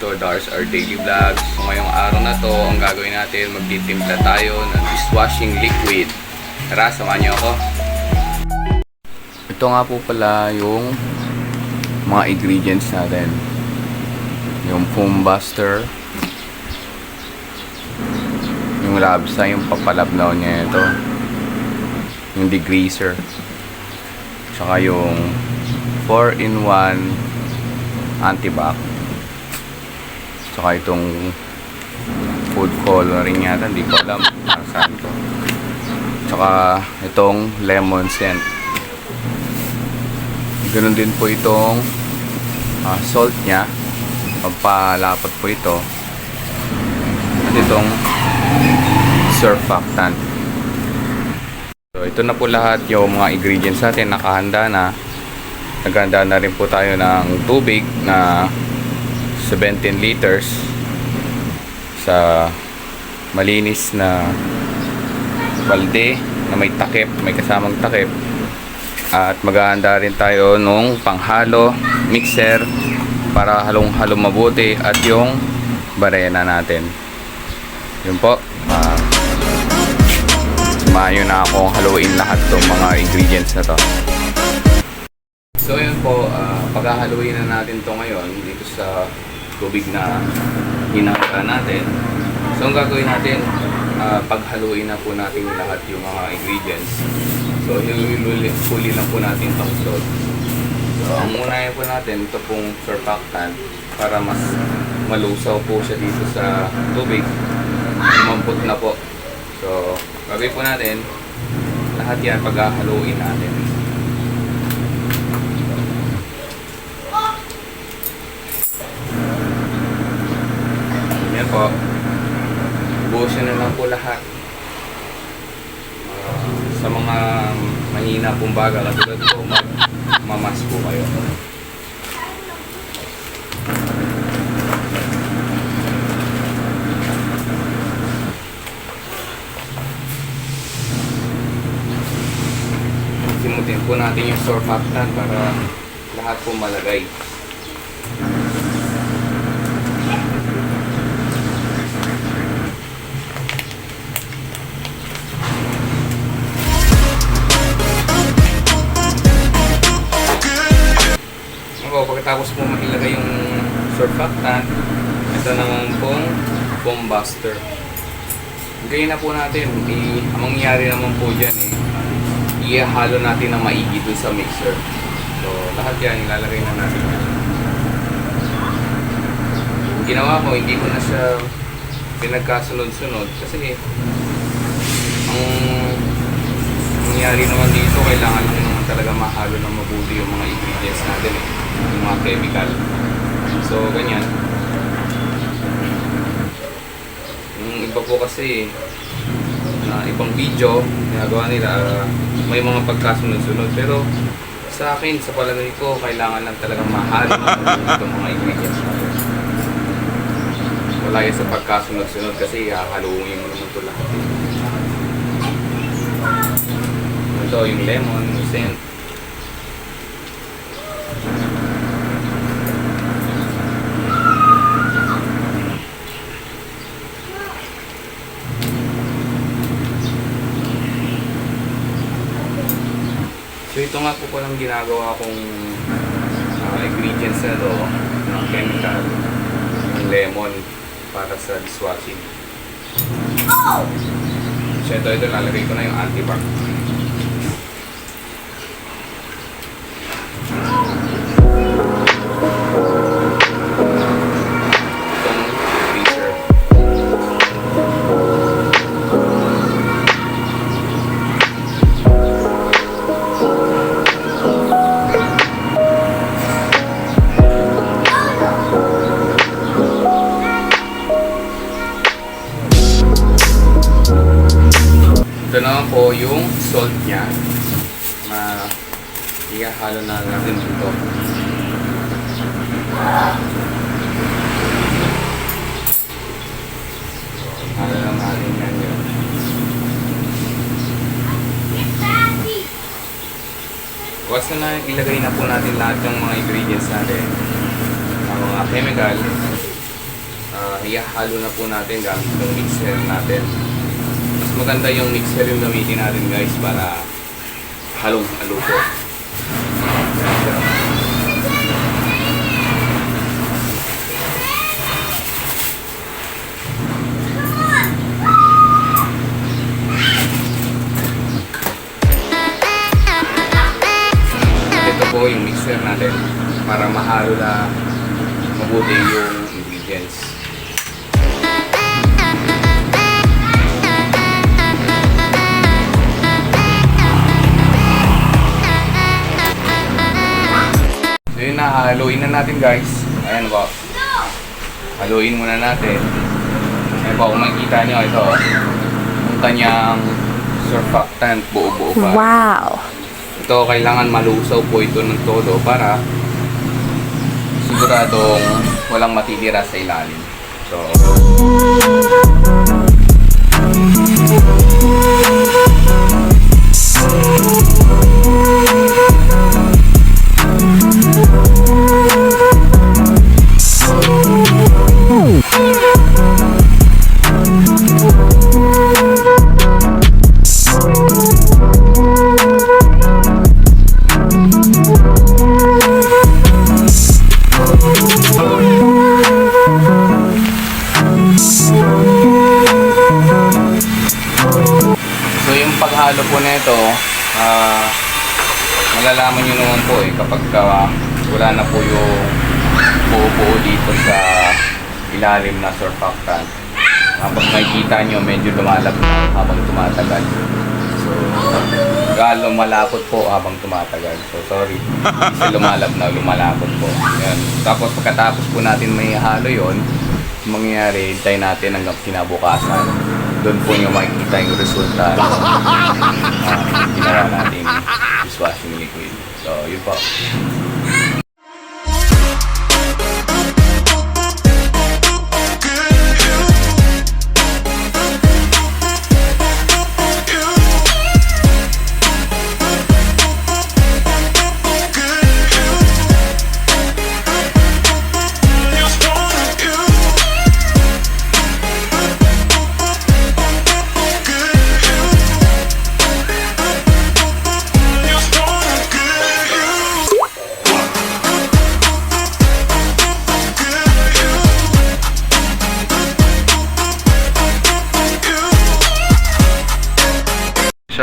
to Dars Our Daily Vlogs. So ngayong araw na to, ang gagawin natin, magtitimpla tayo ng dishwashing liquid. Tara, samahan niyo ako. Ito nga po pala yung mga ingredients natin. Yung foam buster, yung labsa, yung papalabnaw niya ito, yung degreaser, tsaka yung 4-in-1 antibac, tsaka itong food coloring yata, hindi ko alam kung saan to. Tsaka itong lemon scent. Ganun din po itong ah, salt niya. Pagpalapat po ito. At itong surfactant. So ito na po lahat yung mga ingredients natin nakahanda na. Naghanda na rin po tayo ng tubig na 17 liters sa malinis na balde na may takip, may kasamang takip. At maghahanda rin tayo nung panghalo, mixer para halong-halong mabuti at yung barena natin. Yun po. Uh, na akong haluin lahat ng mga ingredients na to. So yun po, uh, paghahaluin na natin to ngayon dito sa tubig na hinahanda natin. So ang gagawin natin, uh, paghaluin na po natin lahat yung mga ingredients. So huli lang po natin itong salt. So ang unahin po natin, ito pong surfactant para mas malusaw po siya dito sa tubig. Umampot na po. So gagawin po natin, lahat yan paghahaluin natin. Yan po. Buhusin na lang po lahat. Ah, sa mga baga katulad ko, mag mamas po kayo. Simutin po natin yung surfactant para lahat po malagay. Ako, pagkatapos mo makilagay yung surfactant, ito naman pong foam buster. Ganyan na po natin. I, ang mangyayari naman po dyan eh, ihalo natin na maigi dun sa mixer. So, lahat yan, ilalagay na natin yan. Ginawa ko, hindi ko na siya pinagkasunod-sunod kasi ang nangyari naman dito, kailangan lang naman talaga mahalo ng mabuti yung mga ingredients natin eh, yung mga chemical. So, ganyan. Yung iba po kasi, na ibang video, ginagawa nila, ah, may mga pagkasunod-sunod. Pero, sa akin, sa palagay ko, kailangan lang talaga mabuti itong mga ingredients natin. Wala yan sa pagkasunod-sunod kasi hahaluin mo naman ito lahat. Ito yung lemon, scent. So ito nga po palang ginagawa kong ah, ingredients na to, ng chemical, ng lemon para sa dishwashing. So ito, ito lalagay ko na yung antibac. Naman po yung salt niya na ihahalo na natin dito. Halo lang natin yan yun. Basta na ilagay na po natin lahat ng mga ingredients natin. Ang mga chemical. uh, ihahalo na po natin gamit yung mixer natin. Maganda yung mixer yung gamitin natin guys para halong-halo po. Ito po yung mixer natin para mahalo na mabuti yung haluin na natin guys. Ayan po. Haluin muna natin. Ayan po, kung makikita nyo ito, yung kanyang surfactant buo-buo pa. Wow. Ito, kailangan malusaw po ito ng todo para siguradong walang matitira sa ilalim. So, so paghalo po nito, ah malalaman nyo naman po eh kapag ka wala na po yung buo-buo dito sa ilalim na surfactant. Kapag makikita nyo, medyo lumalab na habang tumatagal. So, galo malapot po habang tumatagal. So, sorry. Siya lumalab na, lumalapot po. Yan. Tapos pagkatapos po natin may halo yon mangyayari, hintay natin hanggang kinabukasan. Doon po nyo makikita yung resulta ng uh, ginawa nating dishwashing liquid. So, yun po.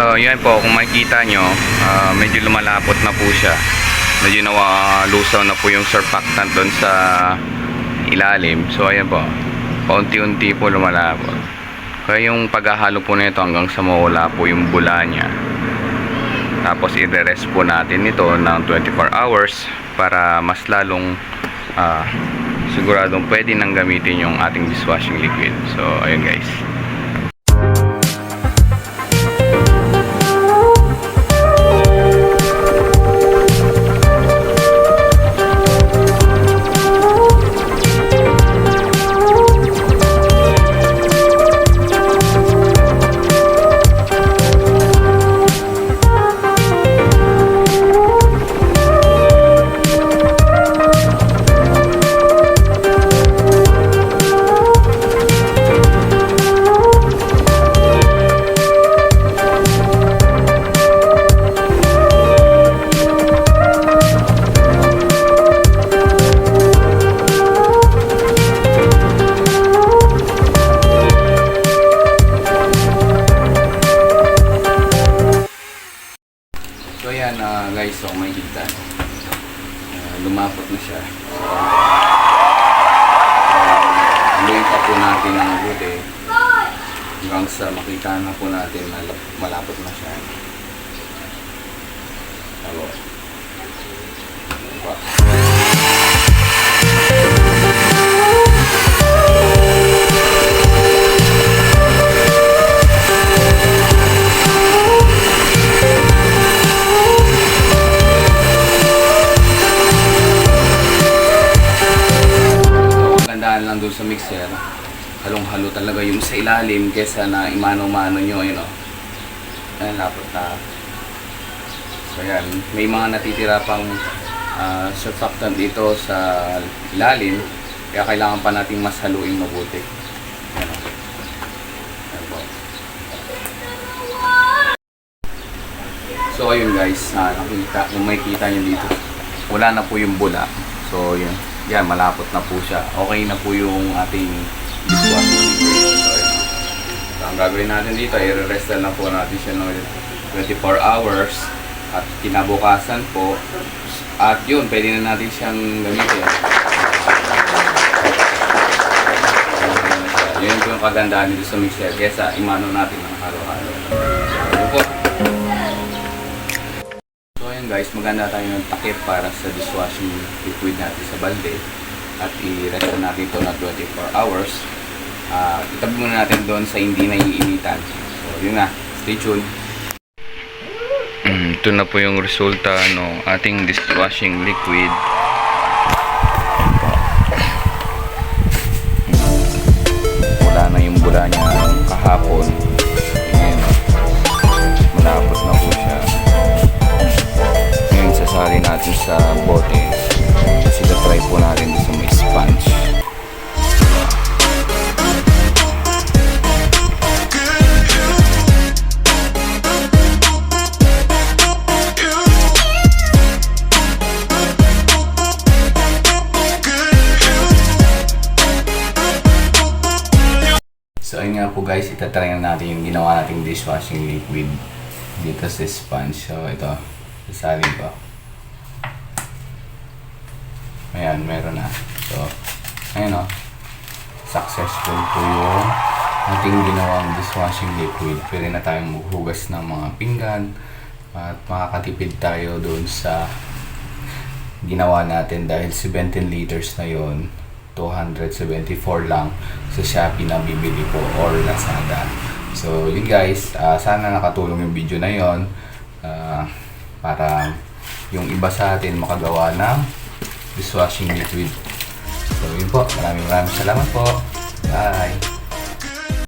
So, yan po, kung makikita nyo, ah, medyo lumalapot na po siya. Medyo nawalusaw na po yung surfactant doon sa ilalim. So, ayan po, paunti-unti po lumalapot. Kaya yung paghahalo po nito hanggang sa mawala po yung bula niya. Tapos, i-rest po natin ito ng 24 hours para mas lalong ah, siguradong pwede nang gamitin yung ating dishwashing liquid. So, ayun guys. Po natin ng mabuti. Hanggang sa makita na po natin na lap- malapot na siya. Gandaan lang doon sa mixer, halong-halo talaga yung sa ilalim kesa na imano-mano nyo, yun o. Ayan, lapot na. So yan, may mga natitira pang ah, surfactant dito sa ilalim. Kaya kailangan pa nating mas haluin mabuti. Ano? Ayan. So ayun guys, ah, nakita, kung may kita nyo dito, wala na po yung bula. So yun, yan, malapot na po siya. Okay na po yung ating dishwashing gagawin natin dito, i-rest na po natin siya ng 24 hours at kinabukasan po at yun, pwede na natin siyang gamitin. Yun po yung kagandahan dito sa mixer kesa imano natin ng araw-araw. So, po. So ayun guys, maganda tayo ng takip para sa dishwashing liquid natin sa balde at i-rest na natin ito na 24 hours. Ah, itabi muna natin doon sa hindi naiinitan. So yun na, stay tuned. ito na po yung resulta ng ating dishwashing liquid. Wala na yung bula niya kahapon. So ayun nga po guys, itatry na natin yung ginawa nating dishwashing liquid dito sa sponge. So ito, sasali ko. Ayan, meron na. So, ayun o. Successful po yung ating ginawang dishwashing liquid. Pwede na tayong maghugas ng mga pinggan at makakatipid tayo doon sa ginawa natin dahil 17 liters na yon 274 lang sa Shopee na bibili ko or Lazada. So, yun guys, ah, sana nakatulong yung video na yon ah, para yung iba sa atin makagawa ng dishwashing liquid. So, yun po. Maraming maraming salamat po. Bye!